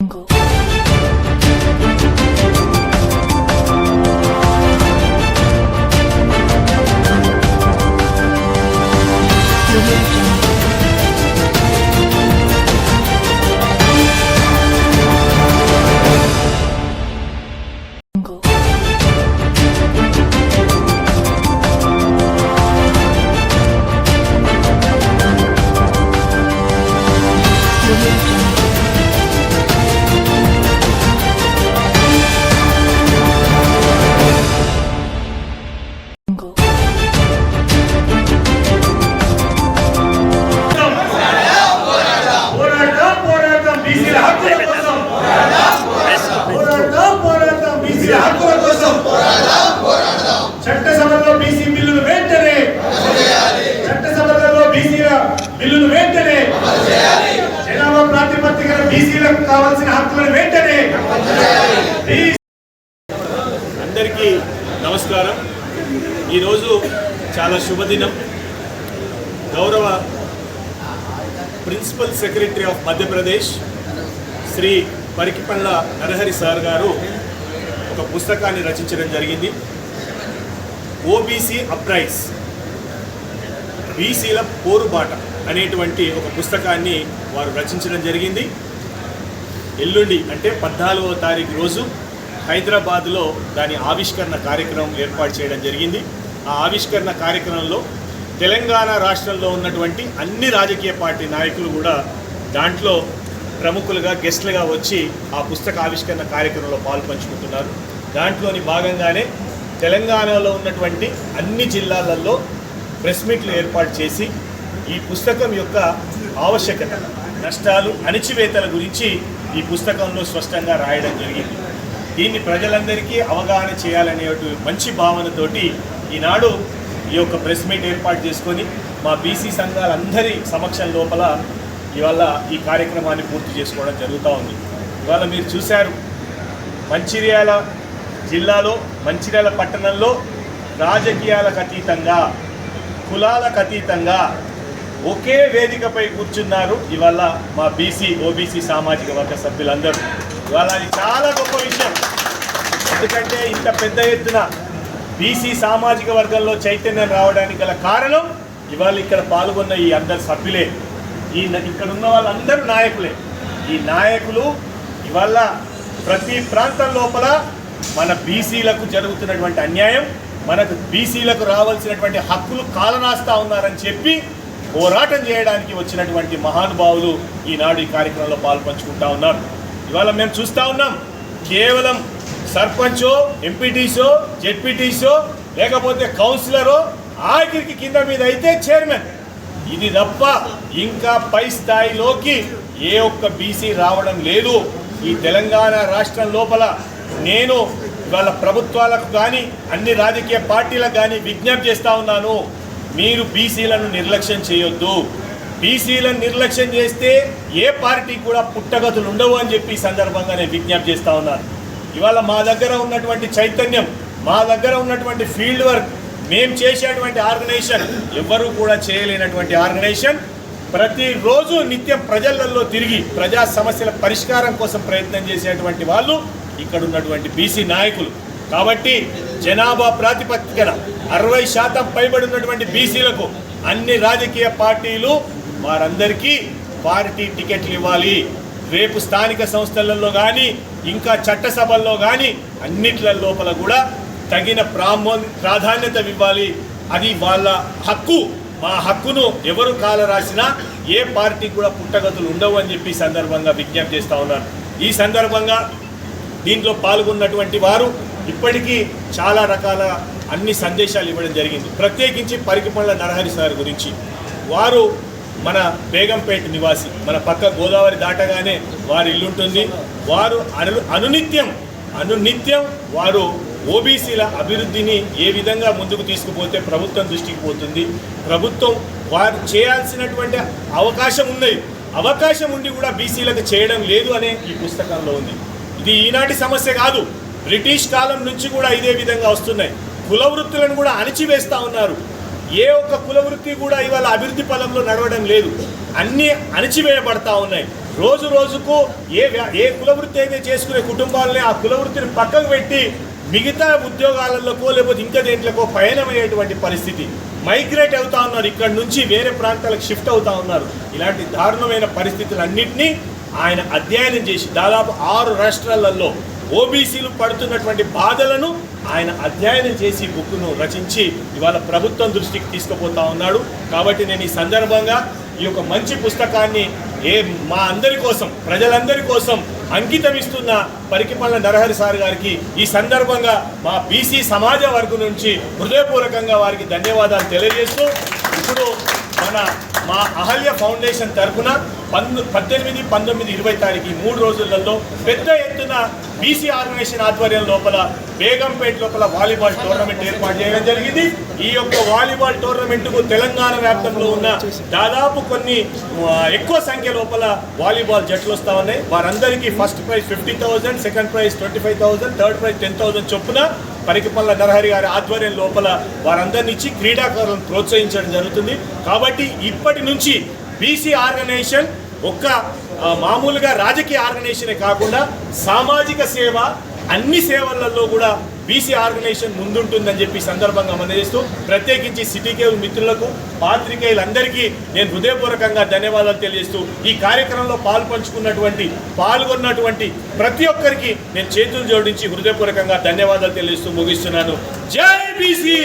angle చట్టసభలో BC బిల్లును వెంటనే చట్టసభలో బీసీల బిల్లును వెంటనే జనాభా ప్రాతిపదికన బీసీలకు కావాల్సిన హక్కులను వెంటనే అందరికీ నమస్కారం. ఈరోజు చాలా శుభదినం. గౌరవ principal secretary of Madhya Pradesh Shri Parikipandla Narahari sir గారు ఒక పుస్తకాన్ని రచించడం జరిగింది. ఓబీసీ అప్రైజ్ బీసీల పోరుబాట అనేటువంటి ఒక పుస్తకాన్ని వారు రచించడం జరిగింది. ఎల్లుండి అంటే పద్నాలుగవ తారీఖు రోజు హైదరాబాద్లో దాని ఆవిష్కరణ కార్యక్రమం ఏర్పాటు చేయడం జరిగింది. ఆ ఆవిష్కరణ కార్యక్రమంలో తెలంగాణ రాష్ట్రంలో ఉన్నటువంటి అన్ని రాజకీయ పార్టీ నాయకులు కూడా దాంట్లో ప్రముఖులుగా గెస్ట్లుగా వచ్చి ఆ పుస్తక ఆవిష్కరణ కార్యక్రమంలో పాల్పంచుకుంటున్నారు దాంట్లోని భాగంగానే తెలంగాణలో ఉన్నటువంటి అన్ని జిల్లాలలో ప్రెస్ మీట్లు ఏర్పాటు చేసి ఈ పుస్తకం యొక్క ఆవశ్యకత నష్టాలు అణిచివేతల గురించి ఈ పుస్తకంలో స్పష్టంగా రాయడం జరిగింది. దీన్ని ప్రజలందరికీ అవగాహన చేయాలనే మంచి భావనతోటి ఈనాడు ఈ యొక్క ప్రెస్ మీట్ ఏర్పాటు చేసుకొని మా బీసీ సంఘాలందరి సమక్షం లోపల ఇవాళ ఈ కార్యక్రమాన్ని పూర్తి చేసుకోవడం జరుగుతూ ఉంది. ఇవాళ మీరు చూశారు. మంచిర్యాల జిల్లాలో మంచిర్యాల పట్టణంలో రాజకీయాలకు అతీతంగా కులాలకు అతీతంగా ఒకే వేదికపై కూర్చున్నారు ఇవాళ మా బీసీ ఓబీసీ సామాజిక వర్గ సభ్యులందరూ. ఇవాళ అది చాలా గొప్ప విషయం. ఎందుకంటే ఇంత పెద్ద ఎత్తున బీసీ సామాజిక వర్గంలో చైతన్యం రావడానికి గల కారణం ఇవాళ ఇక్కడ పాల్గొన్న ఈ అందరు సభ్యులే. ఈ ఇక్కడ ఉన్న వాళ్ళందరూ నాయకులే. ఈ నాయకులు ఇవాళ ప్రతి ప్రాంతం లోపల మన బీసీలకు జరుగుతున్నటువంటి అన్యాయం మనకు బీసీలకు రావాల్సినటువంటి హక్కులు కాలనాస్తా ఉన్నారని చెప్పి పోరాటం చేయడానికి వచ్చినటువంటి మహానుభావులు ఈనాడు ఈ కార్యక్రమంలో పాల్పంచుకుంటా ఉన్నారు. ఇవాళ మేము చూస్తా ఉన్నాం కేవలం సర్పంచో ఎంపీటీసో జెడ్పీటీసో లేకపోతే కౌన్సిలరో ఆఖరికి కింద మీద అయితే చైర్మన్. ఇది తప్ప ఇంకా పై స్థాయిలోకి ఏ ఒక్క బీసీ రావడం లేదు. ఈ తెలంగాణ రాష్ట్రం లోపల నేను ఇవాళ ప్రభుత్వాలకు కానీ అన్ని రాజకీయ పార్టీలకు కానీ విజ్ఞప్తి చేస్తా ఉన్నాను. మీరు బీసీలను నిర్లక్ష్యం చేయొద్దు. బీసీలను నిర్లక్ష్యం చేస్తే ఏ పార్టీకి కూడా పుట్టగతులు ఉండవు అని చెప్పి ఈ సందర్భంగా నేను విజ్ఞప్తి చేస్తా ఉన్నాను. ఇవాళ మా దగ్గర ఉన్నటువంటి చైతన్యం మా దగ్గర ఉన్నటువంటి ఫీల్డ్ వర్క్ మేము చేసేటువంటి ఆర్గనైజేషన్ ఎవ్వరూ కూడా చేయలేనటువంటి ఆర్గనైజేషన్ ప్రతిరోజు నిత్యం ప్రజలలో తిరిగి ప్రజా సమస్యల పరిష్కారం కోసం ప్రయత్నం చేసేటువంటి వాళ్ళు ఇక్కడ ఉన్నటువంటి బీసీ నాయకులు. కాబట్టి జనాభా ప్రాతిపదికన అరవై శాతం పైబడి ఉన్నటువంటి బీసీలకు అన్ని రాజకీయ పార్టీలు వారందరికీ పార్టీ టికెట్లు ఇవ్వాలి. రేపు స్థానిక సంస్థలలో కానీ ఇంకా చట్టసభల్లో కానీ అన్నిట్ల లోపల కూడా తగిన ప్రామో ప్రాధాన్యత ఇవ్వాలి. అది వాళ్ళ హక్కు. మా హక్కును ఎవరు కాల రాసినా ఏ పార్టీ కూడా పుట్టగతులు ఉండవు అని చెప్పి సందర్భంగా విజ్ఞప్తి చేస్తా ఉన్నారు. ఈ సందర్భంగా దీంట్లో పాల్గొన్నటువంటి వారు ఇప్పటికీ చాలా రకాల అన్ని సందేశాలు ఇవ్వడం జరిగింది. ప్రత్యేకించి పరికిపండ్ల నరహరి సార్ గురించి. వారు మన బేగంపేట నివాసి మన పక్క గోదావరి దాటగానే వారి ఇల్లుంటుంది. వారు అను అనునిత్యం అనునిత్యం వారు ఓబీసీల అభివృద్ధిని ఏ విధంగా ముందుకు తీసుకుపోతే ప్రభుత్వం దృష్టికి పోతుంది. ప్రభుత్వం వారు చేయాల్సినటువంటి అవకాశం ఉన్నది అవకాశం ఉండి కూడా బీసీలకు చేయడం లేదు అనే ఈ పుస్తకంలో ఉంది. ఇది ఈనాటి సమస్య కాదు. బ్రిటిష్ కాలం నుంచి కూడా ఇదే విధంగా వస్తున్నాయి. కుల వృత్తులను కూడా అణిచివేస్తూ ఉన్నారు. ఏ ఒక్క కుల వృత్తి కూడా ఇవాళ అభివృద్ధి పదంలో నడవడం లేదు. అన్నీ అణిచివేయబడతా ఉన్నాయి. రోజు రోజుకు ఏ ఏ కులవృత్తి అయితే చేసుకునే కుటుంబాలని ఆ కులవృత్తిని పక్కకు పెట్టి మిగతా ఉద్యోగాలలోకో లేకపోతే ఇంకా దేంట్లోకో పయనమయ్యేటువంటి పరిస్థితి. మైగ్రేట్ అవుతా ఉన్నారు. ఇక్కడ నుంచి వేరే ప్రాంతాలకు షిఫ్ట్ అవుతా ఉన్నారు. ఇలాంటి దారుణమైన పరిస్థితులన్నింటినీ ఆయన అధ్యయనం చేసి దాదాపు ఆరు రాష్ట్రాలలో ఓబీసీలు పడుతున్నటువంటి బాధలను ఆయన అధ్యయనం చేసి బుక్ను రచించి ఇవాళ ప్రభుత్వం దృష్టికి తీసుకుపోతా ఉన్నాడు. కాబట్టి నేను ఈ సందర్భంగా ఈ యొక్క మంచి పుస్తకాన్ని ఏ మా అందరి కోసం ప్రజలందరి కోసం అంకితం ఇస్తున్న పరికిపల్ల నరహరి సార్ గారికి ఈ సందర్భంగా మా బీసీ సమాజ వర్గం నుంచి హృదయపూర్వకంగా వారికి ధన్యవాదాలు తెలియజేస్తూ ఇప్పుడు మన మా అహల్య ఫౌండేషన్ తరఫున పందు పద్దెనిమిది పంతొమ్మిది ఇరవై తారీఖు మూడు రోజులలో పెద్ద ఎత్తున బీసీ ఆర్గనైజేషన్ ఆధ్వర్యం లోపల బేగంపేట లోపల వాలీబాల్ టోర్నమెంట్ ఏర్పాటు చేయడం జరిగింది. ఈ యొక్క వాలీబాల్ టోర్నమెంట్కు తెలంగాణ వ్యాప్తంలో ఉన్న దాదాపు కొన్ని ఎక్కువ సంఖ్య లోపల వాలీబాల్ జట్లు వస్తా ఉన్నాయి. వారందరికీ first prize fifty thousand second prize twenty five thousand third prize ten thousand చొప్పున పరికిపల్ల నరహరి గారి ఆధ్వర్యం లోపల వారందరినీ ఇచ్చి క్రీడాకారులను ప్రోత్సహించడం జరుగుతుంది. కాబట్టి ఇప్పటి నుంచి బీసీ ఆర్గనైజేషన్ ఒక్క మామూలుగా రాజకీయ ఆర్గనైజేషనే కాకుండా సామాజిక సేవ అన్ని సేవలలో కూడా బీసీ ఆర్గనైజేషన్ ముందుంటుందని చెప్పి సందర్భంగా అందజేస్తూ ప్రత్యేకించి సిటీ కేవ్ మిత్రులకు పాత్రికేయులందరికీ నేను హృదయపూర్వకంగా ధన్యవాదాలు తెలియజేస్తూ ఈ కార్యక్రమంలో పాలు పంచుకున్నటువంటి పాల్గొన్నటువంటి ప్రతి ఒక్కరికి నేను చేతులు జోడించి హృదయపూర్వకంగా ధన్యవాదాలు తెలియజేస్తూ ముగిస్తున్నాను. జై బీసీ